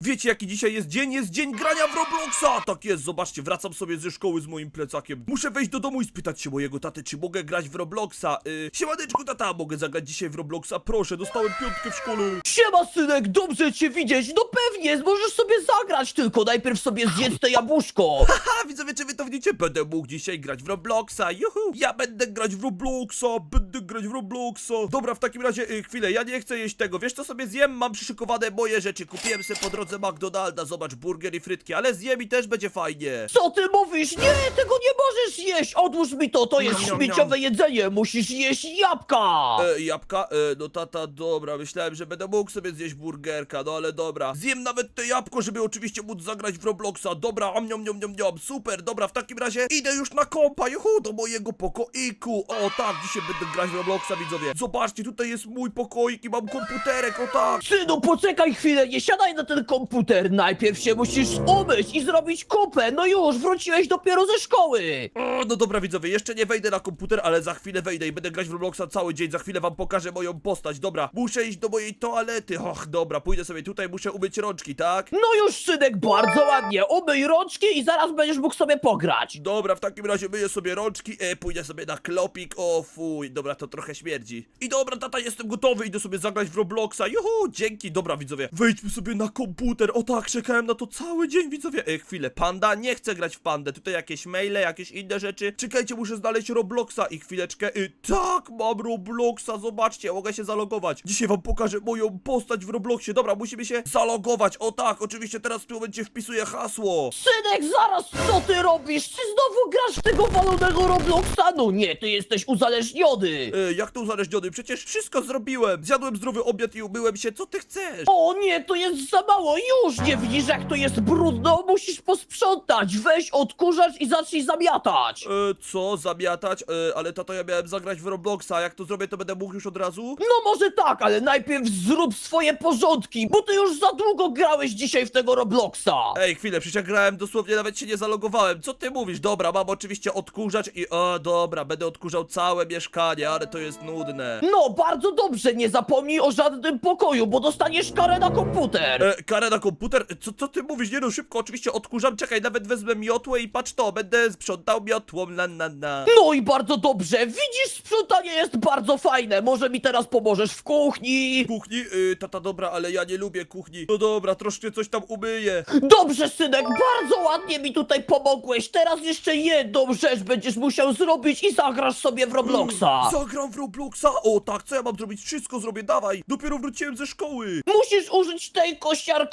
Wiecie jaki dzisiaj jest dzień? Jest dzień grania w Robloxa! Tak jest, zobaczcie, wracam sobie ze szkoły z moim plecakiem. Muszę wejść do domu i spytać się mojego taty, czy mogę grać w Robloxa. Yy, siemaneczku tata, mogę zagrać dzisiaj w Robloxa? Proszę, dostałem piątkę w szkole. Siema synek, dobrze cię widzieć. No pewnie, możesz sobie zagrać, tylko najpierw sobie zjedz te jabłuszko. Haha, widzowie, czy wy to widzicie? Będę mógł dzisiaj grać w Robloxa, juhu! Ja będę grać w Robloxa, będę grać w Robloxa. Dobra, w takim razie, y, chwilę, ja nie chcę jeść tego. Wiesz co sobie zjem? Mam przyszykowane moje rzeczy. Kupiłem sobie po drodze McDonalda, zobacz, burger i frytki, ale zjem i też będzie fajnie. Co ty mówisz? Nie, tego nie możesz jeść. Odłóż mi to, to jest śmieciowe jedzenie. Musisz jeść jabłka. E, jabłka? E, no tata, dobra, myślałem, że będę mógł sobie zjeść burgerka, no ale dobra. Zjem nawet te jabłko, żeby oczywiście móc zagrać w Robloxa. Dobra, am, niom, niom, niom, niom, super, dobra, w takim razie idę już na kompa, juhu, do mojego pokoiku. O tak, dzisiaj będę grać w Robloxa, widzowie. Zobaczcie, tutaj jest mój pokoik i mam komputerek, o tak. Synu, poczekaj chwilę, nie siadaj na ten komputer. Najpierw się musisz umyć i zrobić kupę. No już, wróciłeś dopiero ze szkoły. O, no dobra, widzowie, jeszcze nie wejdę na komputer, ale za chwilę wejdę i będę grać w Robloxa cały dzień. Za chwilę wam pokażę moją postać. Dobra, muszę iść do mojej toalety. Och, dobra, pójdę sobie tutaj, muszę umyć rączki, tak? No już, synek, bardzo ładnie. Umyj rączki i zaraz będziesz mógł sobie pograć. Dobra, w takim razie myję sobie rączki, e, pójdę sobie na klopik, o fuj, dobra, to trochę śmierdzi. I dobra, tata, jestem gotowy, idę sobie zagrać w Robloxa, juhu, dzięki, dobra, widzowie, wejdźmy sobie na komputer, o tak, czekałem na to cały dzień, widzowie. E, chwilę, panda, nie chcę grać w pandę, tutaj jakieś maile, jakieś inne rzeczy, czekajcie, muszę znaleźć Robloxa i chwileczkę, e, tak, mam Robloxa, zobaczcie, mogę się zalogować. Dzisiaj wam pokażę moją postać w Robloxie, dobra, musimy się zalogować, o tak, oczywiście teraz w tym momencie wpisuję hasło. Synek, zaraz, co ty robisz? Czy znowu grasz w tego walonego Robloxa? No nie, ty jesteś uzależniony. E, jak to uzależniony? Przecież wszystko zrobiłem! Zjadłem zdrowy obiad i umyłem się, co ty chcesz? O nie, to jest za mało, już nie widzisz jak to jest brudno, musisz posprzątać, weź odkurzacz i zacznij zamiatać. E, co? Zamiatać? E, ale tato, ja miałem zagrać w Robloxa, jak to zrobię, to będę mógł już od razu? No może tak, ale najpierw zrób swoje porządki, bo ty już za długo grałeś dzisiaj w tego Robloxa. Ej, chwilę, przecież ja grałem dosłownie, nawet się nie zalogowałem. Co ty mówisz? Dobra, mam oczywiście odkurzacz i... O, dobra, będę odkurzał całe mieszkanie, ale to jest nudne. No, bardzo dobrze, nie zapomnij o żadnym pokoju, bo dostaniesz karę na komputer. E, karę na komputer? Co, co ty mówisz? Nie no, szybko, oczywiście odkurzam, czekaj, nawet wezmę miotłę i patrz to, będę sprzątał miotłą, na na na. No i bardzo dobrze, widzisz, sprzątanie jest bardzo fajne, może mi teraz pomożesz w kuchni. Kuchni? Y, tata, dobra, ale ja nie lubię kuchni. No dobra, troszkę coś tam umyję. Dobrze, synek, bardzo ładnie mi tutaj pomogłeś. Teraz jeszcze jedną rzecz będziesz musiał zrobić i zagrasz sobie w Robloxa. Zagram w Robloxa? O tak, co ja mam zrobić? Wszystko zrobię, dawaj! Dopiero wróciłem ze szkoły! Musisz użyć tej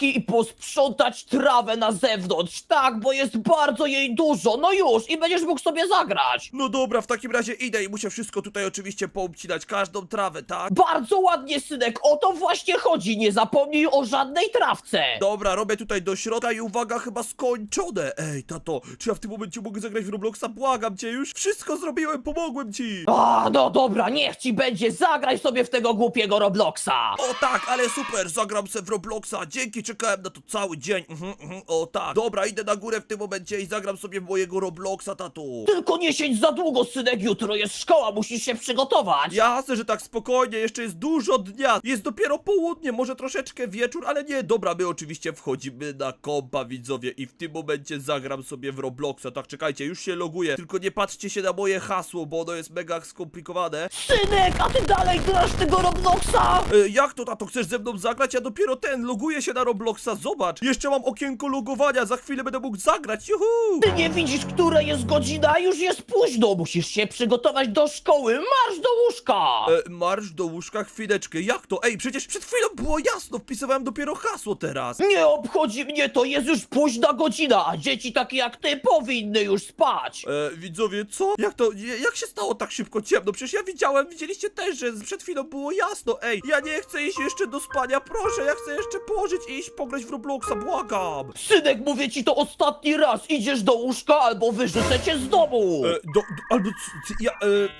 i posprzątać trawę na zewnątrz. Tak, bo jest bardzo jej dużo. No już, i będziesz mógł sobie zagrać. No dobra, w takim razie idę i muszę wszystko tutaj oczywiście poobcinać, każdą trawę, tak? Bardzo ładnie, synek, o to właśnie chodzi. Nie zapomnij o żadnej trawce. Dobra, robię tutaj do środka i uwaga, chyba skończone! Ej, tato, czy ja w tym momencie mogę zagrać w Robloxa? Błagam cię już! Wszystko zrobiłem, pomogłem ci! A, no dobra, niech ci będzie. Zagraj sobie w tego głupiego Robloxa. O tak, ale super, zagram se w Robloxa, dzięki, czekałem na to cały dzień, mhm, mhm, o tak. Dobra, idę na górę w tym momencie i zagram sobie w mojego Robloxa, tato. Tylko nie siedź za długo, synek, jutro jest szkoła, musisz się przygotować. Jasne, że tak spokojnie, jeszcze jest dużo dnia. Jest dopiero południe, może troszeczkę wieczór, ale nie, dobra, my oczywiście wchodzimy na kompa, widzowie, i w tym momencie zagram sobie w Robloxa. Tak, czekajcie, już się loguję, tylko nie patrzcie się na moje hasło, bo ono jest mega skomplikowane. Synek, a ty dalej grasz tego Robloxa? E, jak to, tato, chcesz ze mną zagrać? Ja dopiero ten, loguję się na Robloxa, zobacz. Jeszcze mam okienko logowania, za chwilę będę mógł zagrać, juhu! Ty nie widzisz, która jest godzina? Już jest późno, musisz się przygotować do szkoły. Marsz do łóżka! E, marsz do łóżka, chwileczkę, jak to? Ej, przecież przed chwilą było jasno, wpisywałem dopiero hasło teraz. Nie obchodzi mnie to, jest już późna godzina, a dzieci takie jak ty powinny już spać. E, widzowie, co? Jak to, je- jak się stało tak szybko ciemno? Przecież ja widziałem, widzieliście też, że przed chwilą było jasno. Ej, ja nie chcę iść jeszcze do spania, proszę, ja chcę jeszcze położyć i iść pograć w Robloxa, błagam. Synek, mówię ci to ostatni raz. Idziesz do łóżka albo wyrzucę cię z domu. E, do, do, albo, c, c, ja, e,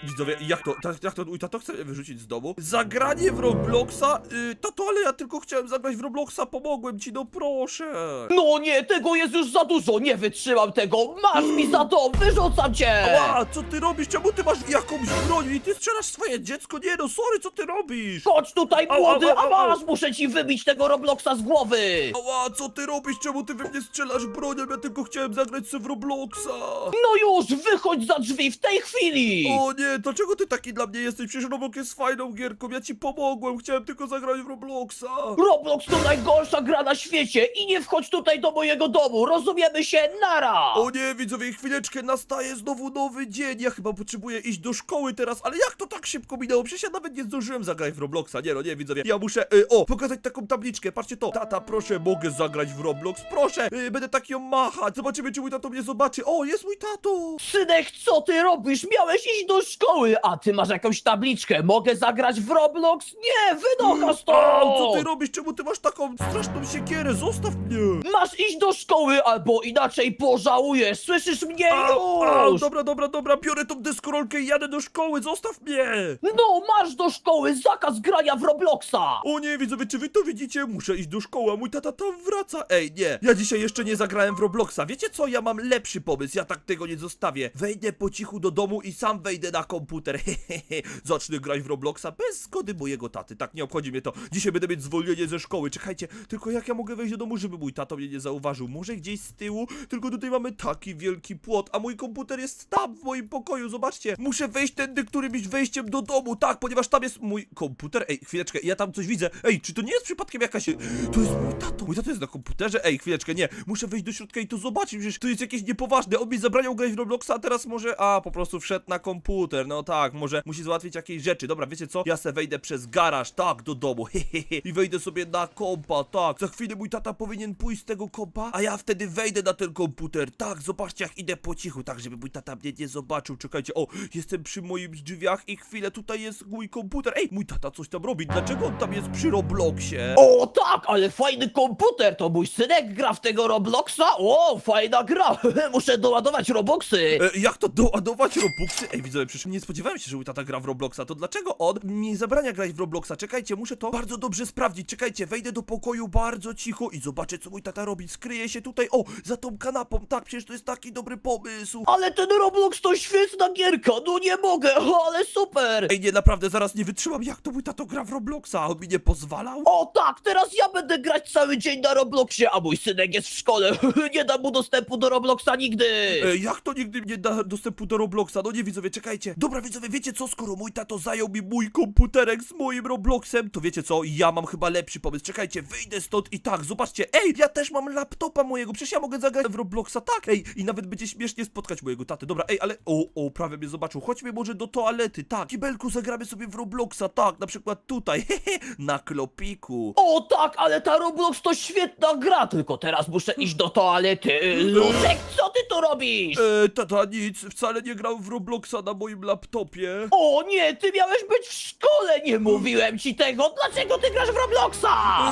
widzowie, jak to, ta, jak to, mój tato chce mnie wyrzucić z domu? Zagranie w Robloxa? E, tato, ale ja tylko chciałem zagrać w Robloxa, pomogłem ci, no proszę. No nie, tego jest już za dużo, nie wytrzymam tego. Masz mi za to, wyrzucam cię. Ła, co ty robisz? Czemu ty masz jakąś broń i ty strzelasz swoje dziecko? Nie no, sorry, co ty robisz? Chodź tutaj, Au, młody, au, au, a au. masz, muszę ci wybić tego Robloxa z głowy. Nowy! Ała, co ty robisz? Czemu ty we mnie strzelasz bronią? Ja tylko chciałem zagrać sobie w Robloxa. No już, wychodź za drzwi w tej chwili! O nie, dlaczego ty taki dla mnie jesteś? Przecież Roblox jest fajną gierką, ja ci pomogłem, chciałem tylko zagrać w Robloxa. Roblox to najgorsza gra na świecie i nie wchodź tutaj do mojego domu, rozumiemy się, nara! O nie, widzowie, chwileczkę, nastaje znowu nowy dzień. Ja chyba potrzebuję iść do szkoły teraz, ale jak to tak szybko minęło? Przecież ja nawet nie zdążyłem zagrać w Robloxa. Nie no, nie, widzowie. Ja muszę, y, o, pokazać taką tabliczkę. Patrzcie to. Tata, proszę, mogę zagrać w Roblox? Proszę, y, będę tak ją machać. Zobaczymy, czy mój tato mnie zobaczy. O, jest mój tato. Synek, co ty robisz? Miałeś iść do szkoły, a ty masz jakąś tabliczkę. Mogę zagrać w Roblox? Nie, wynocha A, stąd! co ty robisz? Czemu ty masz taką straszną siekierę? Zostaw mnie. Masz iść do szkoły, albo inaczej pożałujesz. Słyszysz mnie Au, au, już? dobra, dobra, dobra, biorę tą deskorolkę i jadę do szkoły, zostaw mnie! No, masz do szkoły, zakaz grania w Robloxa! O nie, widzowie, czy wy to widzicie? Muszę iść do szkoły, mój tata tam wraca. Ej, nie, ja dzisiaj jeszcze nie zagrałem w Robloxa. Wiecie co? Ja mam lepszy pomysł, ja tak tego nie zostawię. Wejdę po cichu do domu i sam wejdę na komputer. Zacznę grać w Robloxa bez zgody mojego taty. Tak, nie obchodzi mnie to. Dzisiaj będę mieć zwolnienie ze szkoły. Czekajcie, tylko jak ja mogę wejść do domu, żeby mój tato mnie nie zauważył? Może gdzieś z tyłu? Tylko tutaj mamy taki wielki płot, a mój komputer jest tam w moim pokoju, zobaczcie. Muszę wejść tędy którymś wejściem do domu, tak, ponieważ tam jest mój komputer. Ej, chwileczkę, ja tam coś widzę. Ej, czy to nie jest przypadkiem jakaś... To jest mój tato, mój tato jest na komputerze. Ej, chwileczkę, nie, muszę wejść do środka i to zobaczyć, przecież to jest jakieś niepoważne. On mi zabraniał grać w Robloxa, a teraz może... A, po prostu wszedł na komputer, no tak, może musi załatwić jakieś rzeczy. Dobra, wiecie co? Ja se wejdę przez garaż, tak, do domu, hehehe, i wejdę sobie na kompa, tak. Za chwilę mój tata powinien pójść z tego kompa, a ja wtedy wejdę na ten komputer. Tak, zobaczcie jak idę po cichu, tak, żeby mój tata mnie nie zobaczył. Czekajcie, o, jestem przy moim drzwiach i chwilę, tutaj jest mój komputer. Ej, mój tata coś tam robi, dlaczego on tam jest przy Robloxie? O tak, ale fajny komputer, to mój synek gra w tego Robloxa? O, fajna gra, muszę doładować Robuxy. E, jak to doładować Robuxy? Ej, widzowie, przecież nie spodziewałem się, że mój tata gra w Robloxa. To dlaczego on mi zabrania grać w Robloxa? Czekajcie, muszę to bardzo dobrze sprawdzić. Czekajcie, wejdę do pokoju bardzo cicho i zobaczę, co mój tata robi. Skryję się tutaj, o, za tą kanapą. Tak, przecież to jest taki dobry pomysł. Ale ten Roblox to świetna gierka, no nie mogę, ale super. Ej, nie, naprawdę, zaraz nie wytrzymam. Jak to mój tato gra w Robloxa? On mi nie pozwalał? O tak, teraz ja będę grać cały dzień na Robloxie, a mój synek jest w szkole, nie dam mu dostępu do Robloxa nigdy. E, jak to nigdy nie da dostępu do Robloxa? No nie, widzowie, czekajcie. Dobra, widzowie, wiecie co? Skoro mój tato zajął mi mój komputerek z moim Robloxem, to wiecie co? Ja mam chyba lepszy pomysł. Czekajcie, wyjdę stąd i tak, zobaczcie. Ej, ja też mam laptopa mojego, przecież ja mogę zagrać w Robloxa, tak. Ej, i nawet będzie śmiesznie spotkać mojego taty. Dobra, ej, ale... O, o, prawie mnie zobaczył. Chodźmy może do toalety, tak. Kibelku, zagramy sobie w Robloxa, tak. Na przykład tutaj, hehe, na klopiku. O tak, ale ta Roblox to świetna gra, tylko teraz muszę iść do toalety. Luczek, co ty tu robisz? E, tata, nic, wcale nie grał w Robloxa na moim laptopie. O nie, ty miałeś być w szkole, nie mówiłem ci tego, dlaczego ty grasz w Robloxa?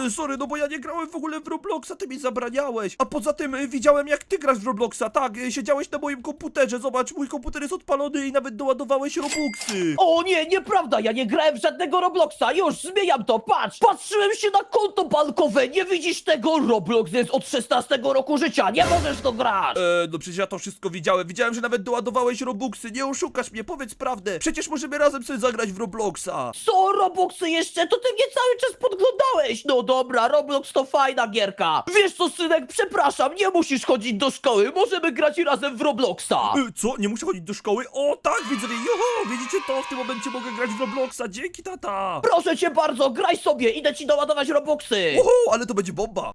E, sorry, no bo ja nie grałem w ogóle w Robloxa, ty mi zabraniałeś. A poza tym e, widziałem jak ty grasz w Robloxa, tak, e, siedziałeś na moim komputerze, zobacz, mój komputer jest odpalony i nawet doładowałeś Robuxy. O nie, nieprawda, ja nie grałem w żadnego Robloxa, już zmieniam to, patrz! Patrzyłem się na konto bankowe, nie widzisz tego? Roblox jest od 16 roku życia, nie możesz w to grać! E, no przecież ja to wszystko widziałem, widziałem, że nawet doładowałeś Robuxy, nie oszukasz mnie, powiedz prawdę. Przecież możemy razem sobie zagrać w Robloxa. Co, Robuxy jeszcze? To ty mnie cały czas podglądałeś! No dobra, Roblox to fajna gierka! Wiesz co, synek, przepraszam, nie musisz chodzić do szkoły, możemy grać razem w Robloxa! E, co, nie muszę chodzić do szkoły? O tak, widzowie, joho, widzicie to, w tym momencie mogę grać w Robloxa, dzięki tata. Proszę cię bardzo, graj sobie, idę ci doładować Robuxy! Oho, ale to będzie bomba.